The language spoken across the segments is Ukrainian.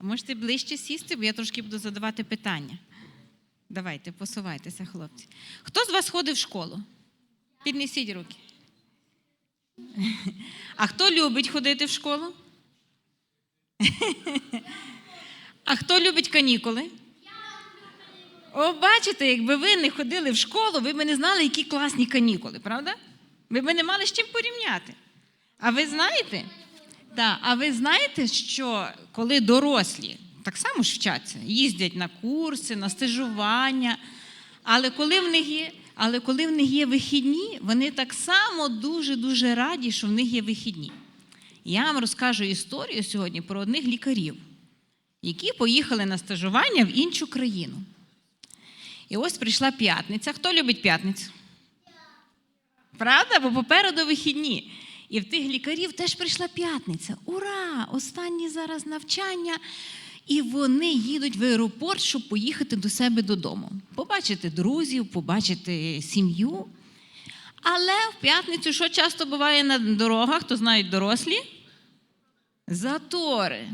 Можете ближче сісти, бо я трошки буду задавати питання. Давайте, посувайтеся, хлопці. Хто з вас ходив в школу? Піднесіть руки. А хто любить ходити в школу? А хто любить канікули? О, бачите, якби ви не ходили в школу, ви б не знали, які класні канікули, правда? Ви б не мали з чим порівняти. А ви знаєте? Так, а ви знаєте, що коли дорослі так само ж вчаться, їздять на курси, на стажування, але коли в них є, але коли в них є вихідні, вони так само дуже-дуже раді, що в них є вихідні. Я вам розкажу історію сьогодні про одних лікарів, які поїхали на стажування в іншу країну. І ось прийшла п'ятниця. Хто любить п'ятницю? Правда? Бо попереду вихідні. І в тих лікарів теж прийшла п'ятниця. Ура! Останні зараз навчання. І вони їдуть в аеропорт, щоб поїхати до себе додому. Побачити друзів, побачити сім'ю. Але в п'ятницю, що часто буває на дорогах, то знають дорослі? Затори.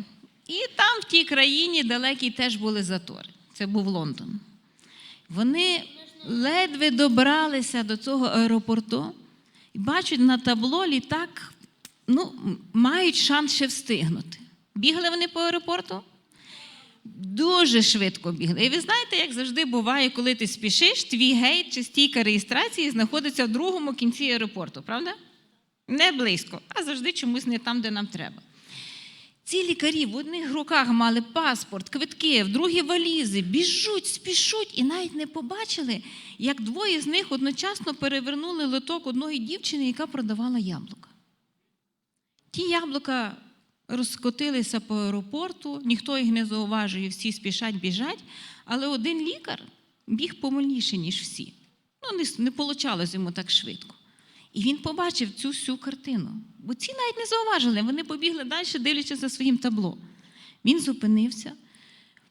І там, в тій країні, далекій теж були затори. Це був Лондон. Вони ледве добралися до цього аеропорту і бачать на табло літак, ну, мають шанс ще встигнути. Бігли вони по аеропорту? Дуже швидко бігли. І ви знаєте, як завжди буває, коли ти спішиш, твій гейт чи стійка реєстрації знаходиться в другому кінці аеропорту, правда? Не близько, а завжди чомусь не там, де нам треба. Ці лікарі в одних руках мали паспорт, квитки, в другі валізи, біжуть, спішуть і навіть не побачили, як двоє з них одночасно перевернули лоток одної дівчини, яка продавала яблука. Ті яблука розкотилися по аеропорту, ніхто їх не зауважує, всі спішать, біжать, але один лікар біг повільніше, ніж всі. Ну, не, не вийшло йому так швидко. І він побачив цю всю картину. Бо ці навіть не зауважили, вони побігли далі, дивлячись за своїм табло. Він зупинився,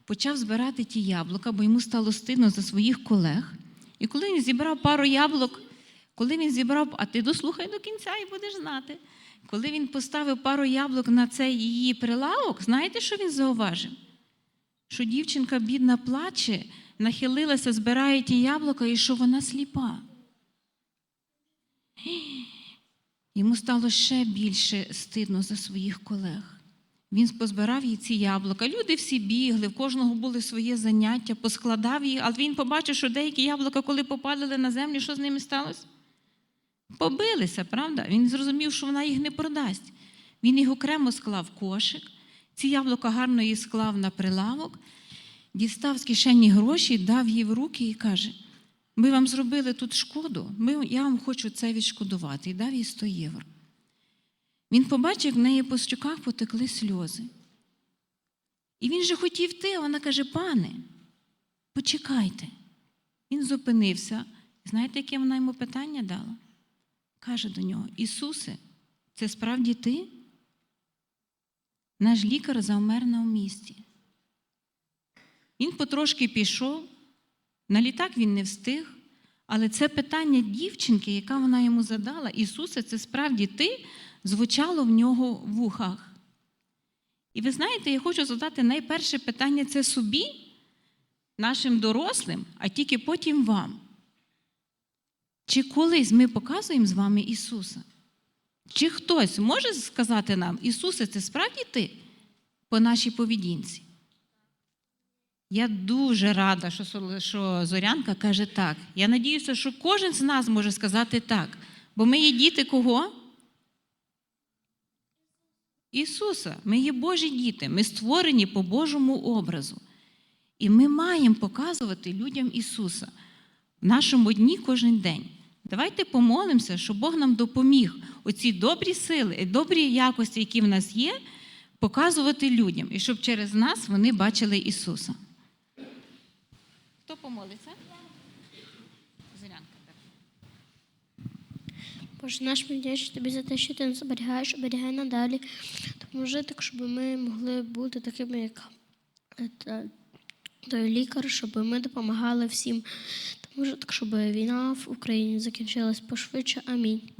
почав збирати ті яблука, бо йому стало стидно за своїх колег. І коли він зібрав пару яблук, коли він зібрав, а ти дослухай до кінця і будеш знати. Коли він поставив пару яблук на цей її прилавок, знаєте, що він зауважив? Що дівчинка бідна плаче, нахилилася, збирає ті яблука, і що вона сліпа. Йому стало ще більше стидно за своїх колег. Він позбирав їй ці яблука. Люди всі бігли, в кожного були своє заняття, поскладав їх, але він побачив, що деякі яблука, коли попадали на землю, що з ними сталося? Побилися, правда? Він зрозумів, що вона їх не продасть. Він їх окремо склав кошик, ці яблука гарно її склав на прилавок, дістав з кишені гроші, дав їй в руки і каже: ми вам зробили тут шкоду, ми, я вам хочу це відшкодувати. І дав їй 100 євро. Він побачив, як в неї по щоках потекли сльози. І він же хотів йти, а вона каже: пане, почекайте. Він зупинився. Знаєте, яке вона йому питання дала? Каже до нього: Ісусе, це справді ти? Наш лікар завмер на місці. Він потрошки пішов, на літак він не встиг, але це питання дівчинки, яка вона йому задала, Ісусе, це справді ти, звучало в нього в ухах. І ви знаєте, я хочу задати найперше питання це собі, нашим дорослим, а тільки потім вам. Чи колись ми показуємо з вами Ісуса? Чи хтось може сказати нам, Ісусе, це справді ти по нашій поведінці? Я дуже рада, що, Зорянка каже так. Я надіюся, що кожен з нас може сказати так. Бо ми є діти кого? Ісуса. Ми є Божі діти. Ми створені по Божому образу. І ми маємо показувати людям Ісуса в нашому дні кожен день. Давайте помолимося, щоб Бог нам допоміг оці добрі сили, добрі якості, які в нас є, показувати людям, і щоб через нас вони бачили Ісуса. Хто помолиться? Зорянка. Боже наш ми вдячні тобі за те, що ти нас оберігаєш, оберігай надалі. Допоможи так, щоб ми могли бути такими, як е, той лікар, щоб ми допомагали всім. Допоможи так, щоб війна в Україні закінчилась пошвидше. Амінь.